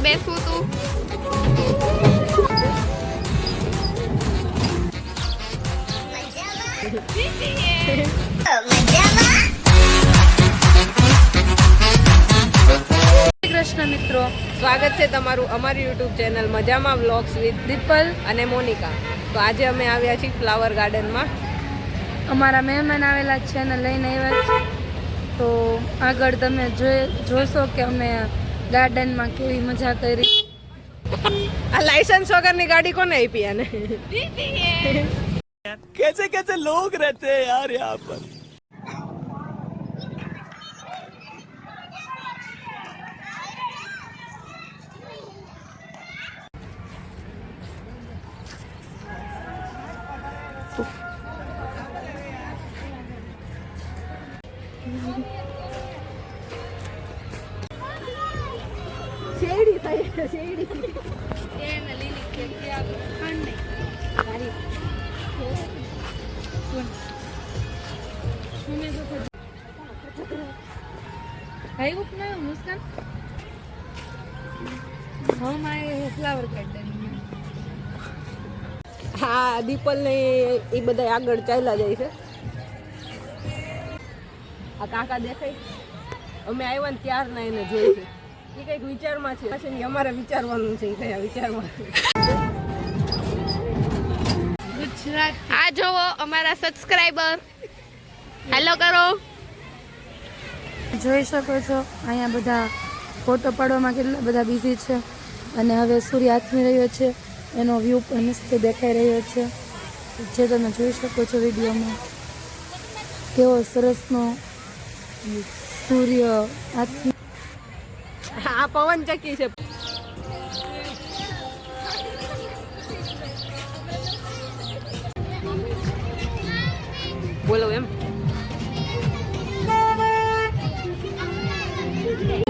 લેવા બેસવું તું. કૃષ્ણ મિત્રો, સ્વાગત છે તમારું અમારી યુટ્યુબ ચેનલ મજામાં વ્લોગ્સ વિથ દીપલ અને મોનિકા તો આજે અમે આવ્યા છીએ ફ્લાવર ગાર્ડનમાં અમારા મહેમાન આવેલા છે અને લઈને આવ્યા છે. તો આગળ તમે જોઈ જોશો કે અમે ગાર્ડનમાં કેવી મજા કરી. આ લાયસન્સ વગરની ગાડી કોને આપી આને? કેસે કેસે લોગ રહેતે યાર યહાં પર. શેરડી થઈ શેરડી. એને લીલી કે ખાંડ નહીં હૈ ઉપના મુસ્કાન? હમ આય ફ્લાવર ગાર્ડન હા દીપલ ને એ બધા આગળ ચાલ્યા જાય છે. આ કાકા દેખાય. અમે આવ્યા ને ત્યારના એને જોઈ છે. એ કંઈક વિચારમાં છે. પછી અમારે વિચારવાનું છે કયા વિચારવાનું ગુજરાત. આ જોવો અમારા સબસ્ક્રાઇબર હેલો કરો. જોઈ શકો છો અહીંયા બધા ફોટો પાડવામાં કેટલા બધા બિઝી છે. અને હવે સૂર્ય આથમી રહ્યો છે એનો વ્યૂ પણ મસ્ત દેખાઈ રહ્યો છે. જે તમે જોઈ શકો છો વિડીયોમાં કેવો સરસનો સૂર્ય આથમી આ પવન ચક્કી છે. બોલો એમ.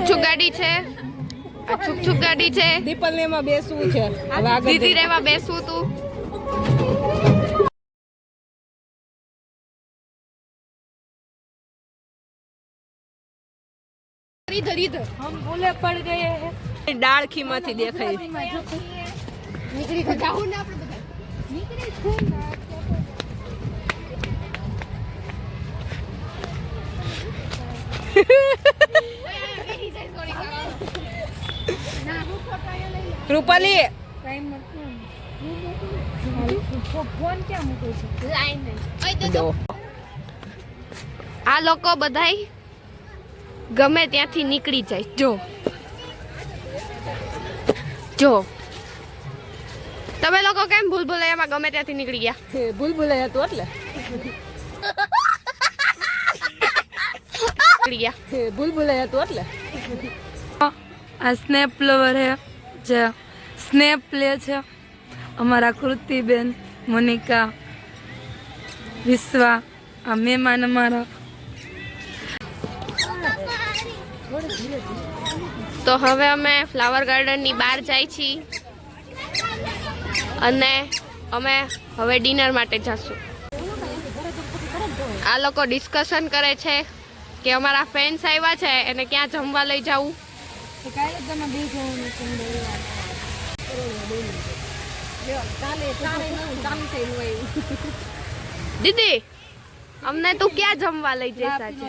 છુક ગાડી છે? આ છુક છુક ગાડી છે? દીપલ ને એમાં બેસવું છે. દીદી જઈ- રેવા બેસવું તું? ઇધર ઇધર હમ ભૂલે પડ ગયે હે. ડાળખી માંથી દેખાય. નીકળી તો જાવું ને આપણે બધા. નીકળી છું નથી ફોન ક્યાં મૂક્યો છે? દો. આ લોકો બધાય ગમે ત્યાંથી નીકળી જાય. જો. જો. તમે લોકો કેમ ભૂલ ભૂલૈયામાં ગમે ત્યાંથી નીકળી ગયા? ભૂલ ભૂલૈયા હતું એટલે. નીકળી ગયા. ભૂલ ભૂલૈયા હતું એટલે. આ સ્નેપ લવર હે જે સ્નેપ લે છે અમારા કૃતિબેન મોનિકા વિશ્વા આ મહેમાન અમારા. તો હવે અમે ફ્લાવર ગાર્ડનની બહાર જાય છીએ. અને અમે હવે ડિનર માટે જશું. આ લોકો ડિસ્કશન કરે છે કે અમારા ફ્રેન્ડ્સ આવ્યા છે, એને ક્યાં જમવા લઈ જવું? દીદી, અમને તું ક્યાં જમવા લઈ આજે?